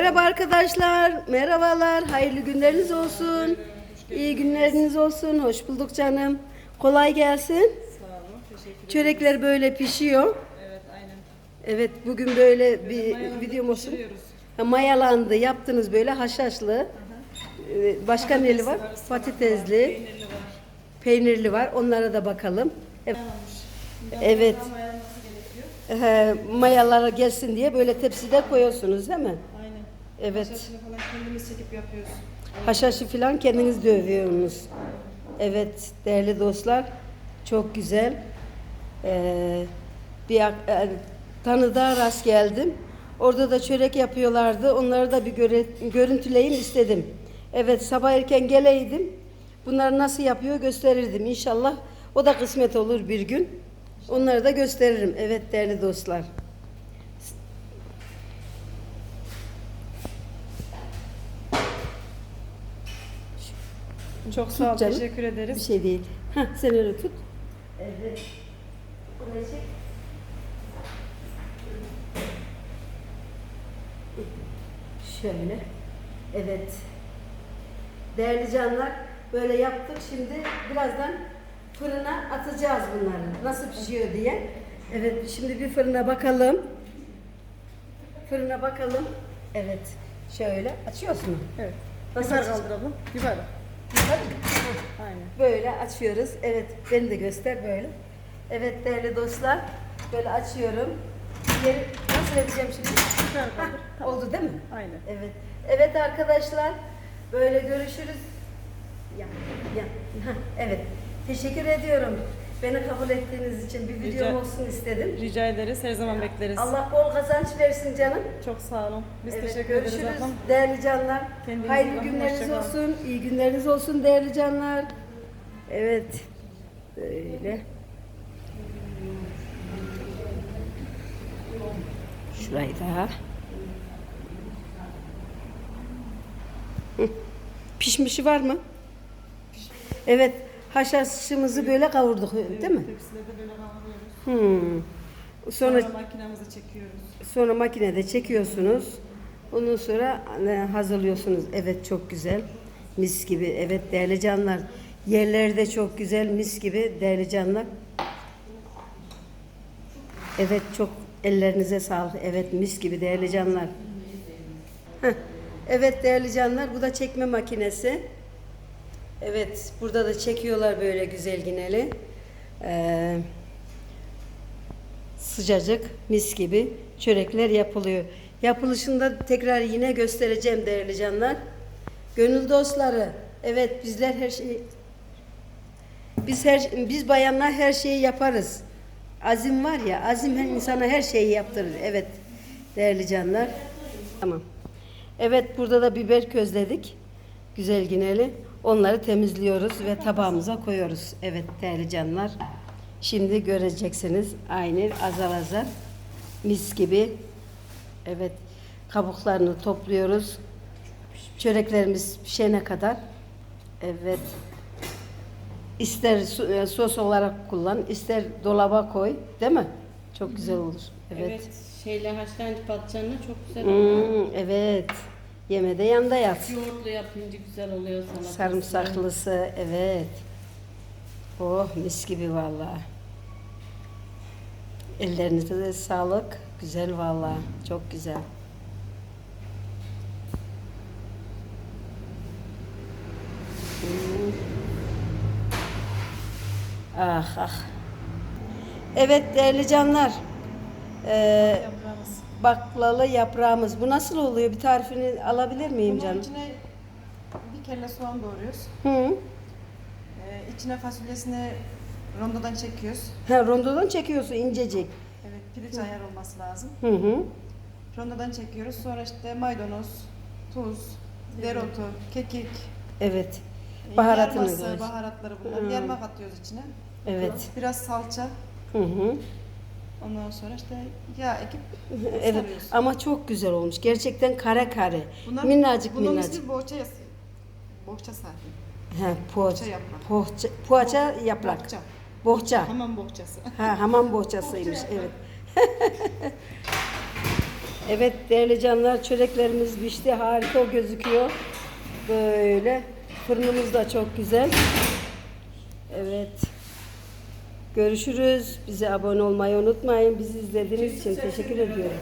Merhaba arkadaşlar, merhabalar, hayırlı günleriniz olsun. İyi günleriniz olsun, hoş bulduk canım. Kolay gelsin. Sağ olun, teşekkür Çörekler böyle pişiyor. Evet, aynen. Evet, bugün böyle bir videom olsun. Ha, Mayalandı, yaptınız böyle haşhaşlı. Ee, Başka neli var? Patatesli Peynirli var. peynirli var. Onlara da bakalım. Evet. Evet. Daha mayalanması gerekiyor. He, mayalar gelsin diye böyle tepside koyuyorsunuz değil mi? Evet. Saçını falan kendimiz çekip yapıyoruz. Haşhaşı falan kendiniz dövüyorsunuz. Evet değerli dostlar çok güzel. Ee, bir e, tanıdığa rast geldim. Orada da çörek yapıyorlardı. Onları da bir göre, görüntüleyeyim istedim. Evet sabah erken geleydim. Bunları nasıl yapıyor gösterirdim inşallah. O da kısmet olur bir gün. Onları da gösteririm. Evet değerli dostlar. Çok sağ ol, canım. teşekkür Bir ederiz. şey değil. Heh, sen öyle tut. Evet. Burayı çek. Şöyle. Evet. Değerli canlar böyle yaptık. Şimdi birazdan fırına atacağız bunları. Nasıl pişiyor diye. Evet şimdi bir fırına bakalım. Fırına bakalım. Evet. Şöyle açıyorsun mu? Evet. Nasıl Biber açacağız? kaldıralım. Biber. Aynen. Böyle açıyoruz. Evet, beni de göster böyle. Evet değerli dostlar, böyle açıyorum. Yeri nasıl edeceğim şimdi? Kaldır. oldu değil mi? Aynen. Evet. Evet arkadaşlar, böyle görüşürüz. Ya, ya. Evet. Teşekkür ediyorum. Beni kabul ettiğiniz için bir videom Rica- olsun istedim. Rica ederiz, her zaman bekleriz. Allah bol kazanç versin canım. Çok sağ olun. Biz Evet, teşekkür görüşürüz ederiz ablam. değerli canlar. Kendinize Hayırlı bakın, günleriniz hoşça kalın. olsun. iyi günleriniz olsun değerli canlar. Evet. Böyle. Şurayı da. Hı. Pişmişi var mı? Evet. Haşhaşımızı böyle kavurduk değil mi? Tepside de böyle kavuruyoruz. Hmm. Sonra Sonra makinemize çekiyoruz. Sonra makinede çekiyorsunuz. Ondan sonra e, hazırlıyorsunuz. Evet çok güzel. Mis gibi. Evet değerli canlar. Yerleri de çok güzel. Mis gibi değerli canlar. Evet çok ellerinize sağlık. Evet mis gibi değerli canlar. Heh. Evet değerli canlar bu da çekme makinesi. Evet burada da çekiyorlar böyle güzel gineli. Ee, sıcacık mis gibi çörekler yapılıyor. Yapılışında tekrar yine göstereceğim değerli canlar. Gönül dostları. Evet bizler her şeyi biz her biz bayanlar her şeyi yaparız. Azim var ya, azim her insana her şeyi yaptırır. Evet değerli canlar. Tamam. Evet burada da biber közledik. Güzel gineli. Onları temizliyoruz ve tabağımıza koyuyoruz. Evet değerli canlar. Şimdi göreceksiniz aynı azar azar mis gibi. Evet kabuklarını topluyoruz. Çöreklerimiz pişene kadar. Evet. İster e, sos olarak kullan, ister dolaba koy, değil mi? Çok güzel olur. Evet. Evet. şeyle haşlanmış patlıcanla çok güzel oluyor. Hmm, evet. Yemede yanda yat. Yoğurtlu yapınca güzel oluyor salatası. Sarımsaklısı, evet. Oh mis gibi vallahi. Ellerinize de sağlık. Güzel vallahi. Çok güzel. Ah ah. Evet değerli canlar. Ee. Baklalı yaprağımız. Bu nasıl oluyor? Bir tarifini alabilir miyim Bunun canım? içine bir kelle soğan doğruyoruz. Hı. Ee, içine fasulyesini rondodan çekiyoruz. Ha, rondodan çekiyorsun incecik. Evet, piliç ayar olması lazım. Hı hı. Rondodan çekiyoruz. Sonra işte maydanoz, tuz, dereotu, kekik, Evet. e, Baharatını yarması, baharatları bunlar. Hmm. Yarmak atıyoruz içine. Evet. Biraz salça. Hı hı. Ondan sonra işte yağ ekip Evet. Ama çok güzel olmuş. Gerçekten kare kare. Bunlar, minnacık bunun minnacık. ismi bohça. Bohça saati. Ha, poğaça. Bohça yaprak. Poğaça, poğaça yaprak. Bohça. Bohça. Hamam bohçası. Ha, hamam bohçasıymış. Evet. Evet değerli canlar çöreklerimiz pişti. Harika gözüküyor. Böyle. Fırınımız da çok güzel. Evet. Görüşürüz. Bize abone olmayı unutmayın. Bizi izlediğiniz için teşekkür ediyorum.